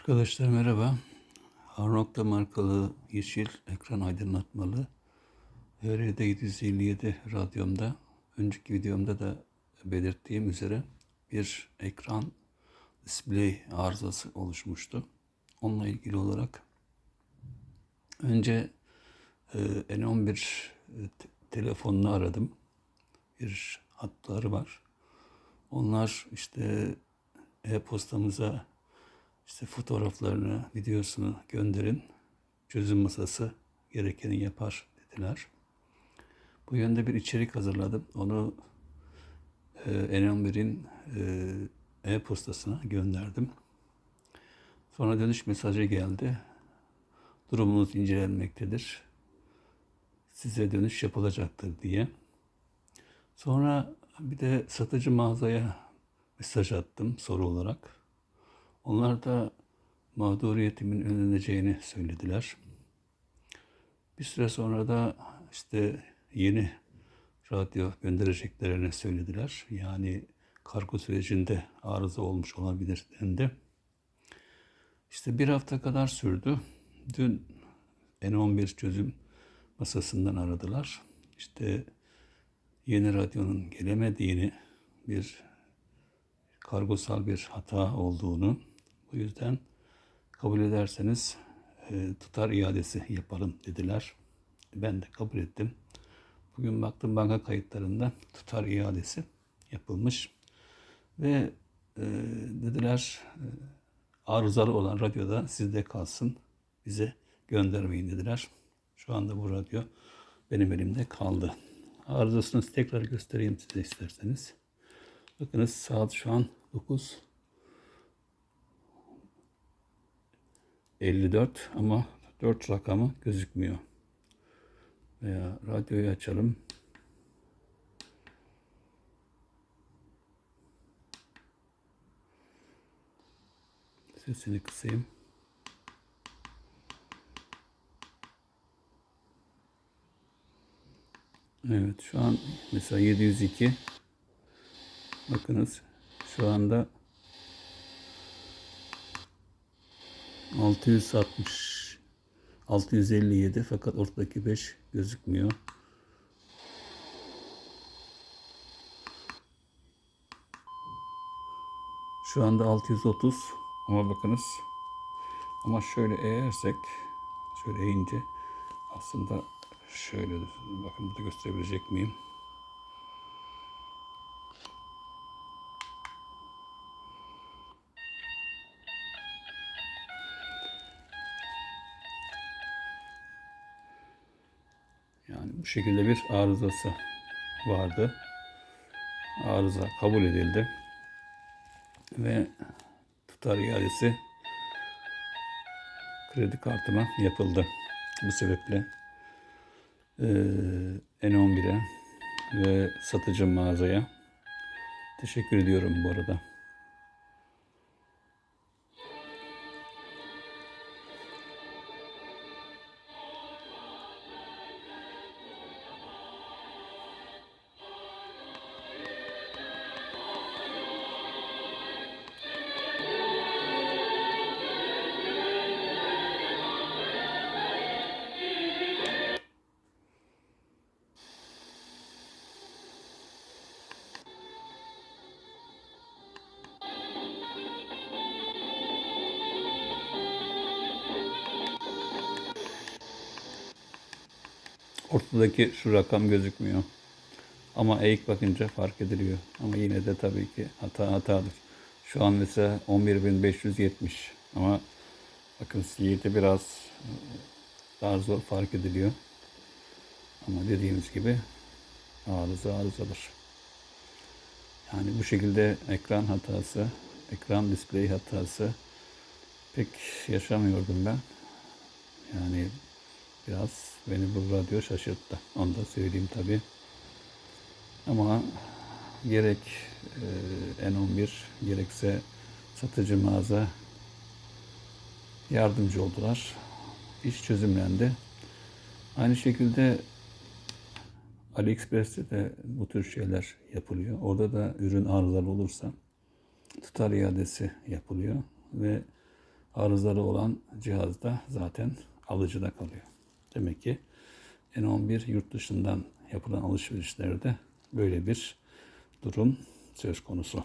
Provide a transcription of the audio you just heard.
Arkadaşlar merhaba. Harnokta markalı yeşil ekran aydınlatmalı HRD 757 radyomda önceki videomda da belirttiğim üzere bir ekran display arızası oluşmuştu. Onunla ilgili olarak önce e, N11 te- telefonunu aradım. Bir hatları var. Onlar işte e-postamıza işte fotoğraflarını, videosunu gönderin. Çözüm masası gerekeni yapar dediler. Bu yönde bir içerik hazırladım. Onu e, N11'in e, e-postasına gönderdim. Sonra dönüş mesajı geldi. Durumunuz incelenmektedir. Size dönüş yapılacaktır diye. Sonra bir de satıcı mağazaya mesaj attım soru olarak. Onlar da mağduriyetimin önleneceğini söylediler. Bir süre sonra da işte yeni radyo göndereceklerini söylediler. Yani kargo sürecinde arıza olmuş olabilir dendi. İşte bir hafta kadar sürdü. Dün N11 çözüm masasından aradılar. İşte yeni radyonun gelemediğini, bir kargosal bir hata olduğunu, bu yüzden kabul ederseniz e, tutar iadesi yapalım dediler. Ben de kabul ettim. Bugün baktım banka kayıtlarında tutar iadesi yapılmış ve e, dediler e, arızalı olan radyoda sizde kalsın bize göndermeyin dediler. Şu anda bu radyo benim elimde kaldı. Arızasını tekrar göstereyim size isterseniz. Bakınız saat şu an 9 54 ama 4 rakamı gözükmüyor. Veya radyoyu açalım. Sesini kısayım. Evet şu an mesela 702 bakınız şu anda 660 657 fakat ortadaki 5 gözükmüyor. Şu anda 630 ama bakınız ama şöyle eğersek şöyle eğince aslında şöyle bakın burada gösterebilecek miyim? Yani bu şekilde bir arızası vardı. Arıza kabul edildi. Ve tutar iadesi kredi kartıma yapıldı. Bu sebeple eee N11'e ve satıcı mağazaya teşekkür ediyorum bu arada. Ortadaki şu rakam gözükmüyor. Ama eğik bakınca fark ediliyor. Ama yine de tabii ki hata hatadır. Şu an mesela 11.570 ama bakın siliyeti biraz e, daha zor fark ediliyor. Ama dediğimiz gibi arıza arızadır. Yani bu şekilde ekran hatası, ekran display hatası pek yaşamıyordum ben. Yani biraz beni bu radyo şaşırttı. Onu da söyleyeyim tabii. Ama gerek e, N11 gerekse satıcı mağaza yardımcı oldular. İş çözümlendi. Aynı şekilde AliExpress'te de bu tür şeyler yapılıyor. Orada da ürün arızalı olursa tutar iadesi yapılıyor ve arızaları olan cihazda zaten alıcıda kalıyor. Demek ki N11 yurt dışından yapılan alışverişlerde böyle bir durum söz konusu.